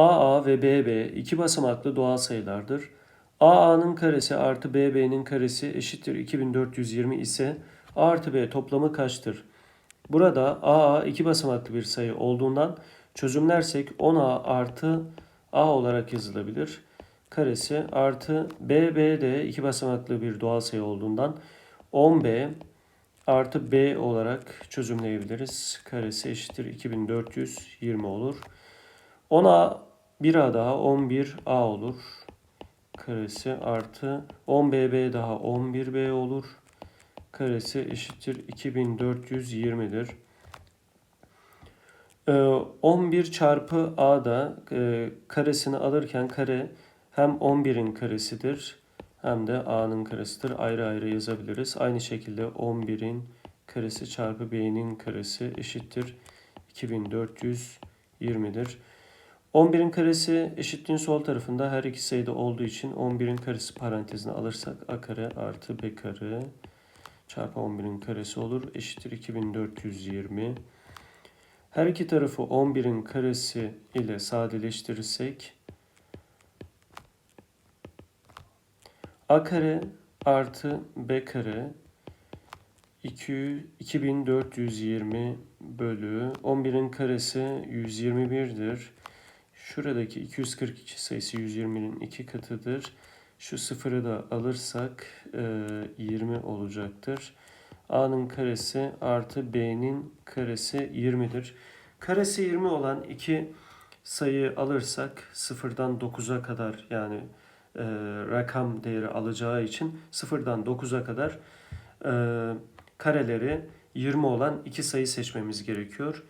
AA ve BB iki basamaklı doğal sayılardır. AA'nın karesi artı BB'nin karesi eşittir 2420 ise A artı B toplamı kaçtır? Burada AA iki basamaklı bir sayı olduğundan çözümlersek 10A artı A olarak yazılabilir. Karesi artı BB de iki basamaklı bir doğal sayı olduğundan 10B artı B olarak çözümleyebiliriz. Karesi eşittir 2420 olur. 10A 1A daha 11A olur. Karesi artı 10BB daha 11B olur. Karesi eşittir 2420'dir. Ee, 11 çarpı A da e, karesini alırken kare hem 11'in karesidir hem de A'nın karesidir. Ayrı ayrı yazabiliriz. Aynı şekilde 11'in karesi çarpı B'nin karesi eşittir 2420'dir. 11'in karesi eşitliğin sol tarafında her iki sayıda olduğu için 11'in karesi parantezine alırsak a kare artı b kare çarpı 11'in karesi olur. Eşittir 2420. Her iki tarafı 11'in karesi ile sadeleştirirsek a kare artı b kare 2, 2420 bölü 11'in karesi 121'dir. Şuradaki 242 sayısı 120'nin iki katıdır. Şu sıfırı da alırsak e, 20 olacaktır. A'nın karesi artı B'nin karesi 20'dir. Karesi 20 olan iki sayı alırsak sıfırdan 9'a kadar yani e, rakam değeri alacağı için sıfırdan 9'a kadar e, kareleri 20 olan iki sayı seçmemiz gerekiyor.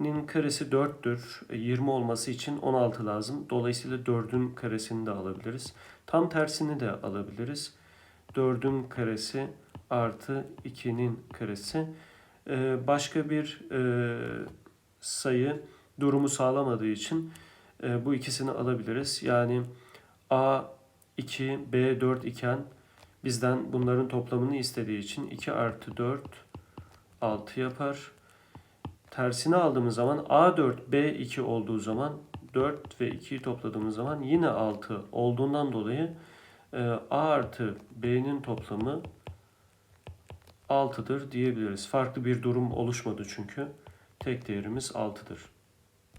2'nin karesi 4'tür. 20 olması için 16 lazım. Dolayısıyla 4'ün karesini de alabiliriz. Tam tersini de alabiliriz. 4'ün karesi artı 2'nin karesi. Ee, başka bir e, sayı durumu sağlamadığı için e, bu ikisini alabiliriz. Yani A 2, B 4 iken bizden bunların toplamını istediği için 2 artı 4 6 yapar. Tersini aldığımız zaman A4 B2 olduğu zaman 4 ve 2'yi topladığımız zaman yine 6 olduğundan dolayı e, A artı B'nin toplamı 6'dır diyebiliriz. Farklı bir durum oluşmadı çünkü tek değerimiz 6'dır.